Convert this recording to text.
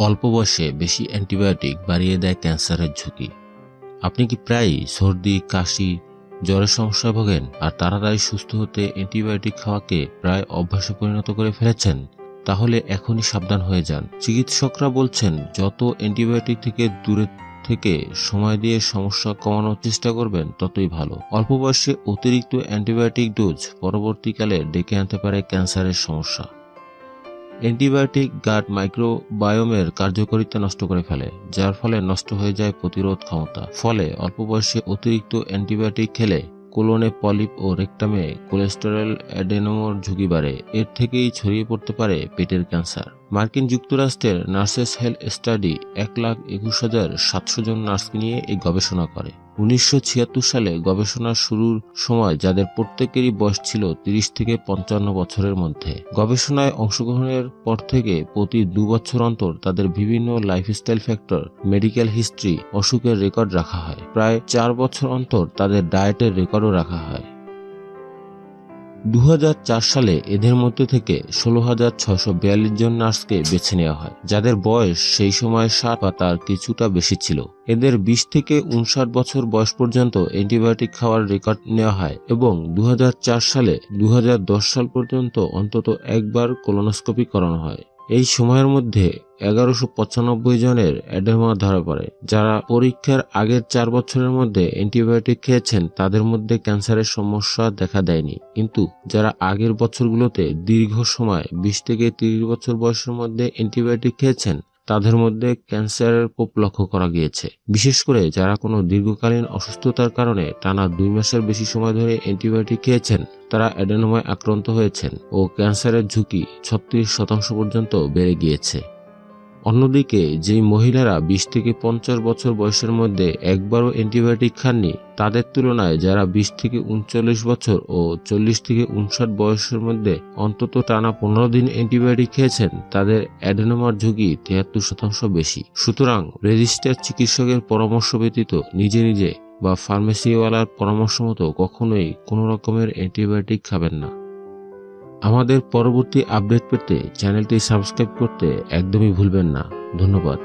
অল্প বয়সে বেশি অ্যান্টিবায়োটিক বাড়িয়ে দেয় ক্যান্সারের ঝুঁকি। আপনি কি প্রায়ই সর্দি, কাশি, জ্বরের সমস্যায় ভোগেন আর তাড়াতাড়ি সুস্থ হতে অ্যান্টিবায়োটিক খাওয়াকে প্রায় অভ্যাসে পরিণত করে ফেলেছেন? তাহলে এখনই সাবধান হয়ে যান। চিকিৎসকরা বলছেন, যত অ্যান্টিবায়োটিক থেকে দূরে থেকে সময় দিয়ে সমস্যা কমানোর চেষ্টা করবেন, ততই ভালো। অল্প বয়সে অতিরিক্ত অ্যান্টিবায়োটিক ডোজ পরবর্তীকালে ডেকে আনতে পারে ক্যান্সারের সমস্যা। অ্যান্টিবায়োটিক গাট মাইক্রোবায়োমের কার্যকারিতা নষ্ট করে ফেলে, যার ফলে নষ্ট হয়ে যায় প্রতিরোধ ক্ষমতা। ফলে অল্প বয়সে অতিরিক্ত অ্যান্টিবায়োটিক খেলে কোলনে পলিপ ও রেক্টামে কোলেস্টেরল অ্যাডেনোমোর ঝুঁকি বাড়ে। এর থেকেই ছড়িয়ে পড়তে পারে পেটের ক্যান্সার। মার্কিন যুক্তরাষ্ট্রের নার্সেস হেলথ স্টাডি এক লাখ একুশ হাজার সাতশো জন নার্সকে নিয়ে এই গবেষণা করে। উনিশশো ছিয়াত্তর সালে গবেষণা শুরুর সময় যাদের প্রত্যেকেরই বয়স ছিল তিরিশ থেকে পঞ্চান্ন বছরের মধ্যে। গবেষণায় অংশগ্রহণের পর থেকে প্রতি দু বছর অন্তর তাদের বিভিন্ন লাইফস্টাইল ফ্যাক্টর মেডিকেল হিস্ট্রি অসুখের রেকর্ড রাখা হয়। প্রায় চার বছর অন্তর তাদের ডায়েটের রেকর্ডও রাখা হয়। দু হাজার চার সালে এদের মধ্যে থেকে ষোলো হাজার ছশো বিয়াল্লিশ জন নার্সকে বেছে নেওয়া হয়, যাদের বয়স সেই সময় ষাট বা তার কিছুটা বেশি ছিল। এদের বিশ থেকে উনষাট বছর বয়স পর্যন্ত অ্যান্টিবায়োটিক খাওয়ার রেকর্ড নেওয়া হয় এবং দু হাজার চার সালে দু হাজার দশ সাল পর্যন্ত অন্তত একবার কোলোনোস্কোপি করানো হয়। এই সময়ের মধ্যে এগারোশো পঁচানব্বই জনের অ্যাডেমা ধরা পড়ে, যারা পরীক্ষার আগের চার বছরের মধ্যে অ্যান্টিবায়োটিক খেয়েছেন, তাদের মধ্যে ক্যান্সারের সমস্যা দেখা দেয়নি। কিন্তু যারা আগের বছরগুলোতে দীর্ঘ সময়, বিশ থেকে তিরিশ বছর বয়সের মধ্যে অ্যান্টিবায়োটিক খেয়েছেন তাদের মধ্যে ক্যান্সারের কোপ লক্ষ্য করা গিয়েছে। বিশেষ করে যারা কোনো দীর্ঘকালীন অসুস্থতার কারণে টানা দুই মাসের বেশি সময় ধরে অ্যান্টিবায়োটিক খেয়েছেন, তারা অ্যাডেনোমায় আক্রান্ত হয়েছেন ও ক্যান্সারের ঝুঁকি ছত্রিশ শতাংশ পর্যন্ত বেড়ে গিয়েছে। অন্যদিকে, যেই মহিলারা বিশ থেকে পঞ্চাশ বছর বয়সের মধ্যে একবারও অ্যান্টিবায়োটিক খাননি, তাদের তুলনায় যারা বিশ থেকে উনচল্লিশ বছর ও চল্লিশ থেকে উনষাট বয়সের মধ্যে অন্তত টানা পনেরো দিন অ্যান্টিবায়োটিক খেয়েছেন, তাদের অ্যাডেনোমার ঝুঁকি তেহাত্তর শতাংশ বেশি। সুতরাং রেজিস্টার চিকিৎসকের পরামর্শ ব্যতীত নিজে নিজে বা ফার্মেসিওয়ালার পরামর্শ মতো কখনোই কোনো রকমের অ্যান্টিবায়োটিক খাবেন না। আমাদের পরবর্তী আপডেট পেতে চ্যানেলটি সাবস্ক্রাইব করতে একদমই ভুলবেন না। ধন্যবাদ।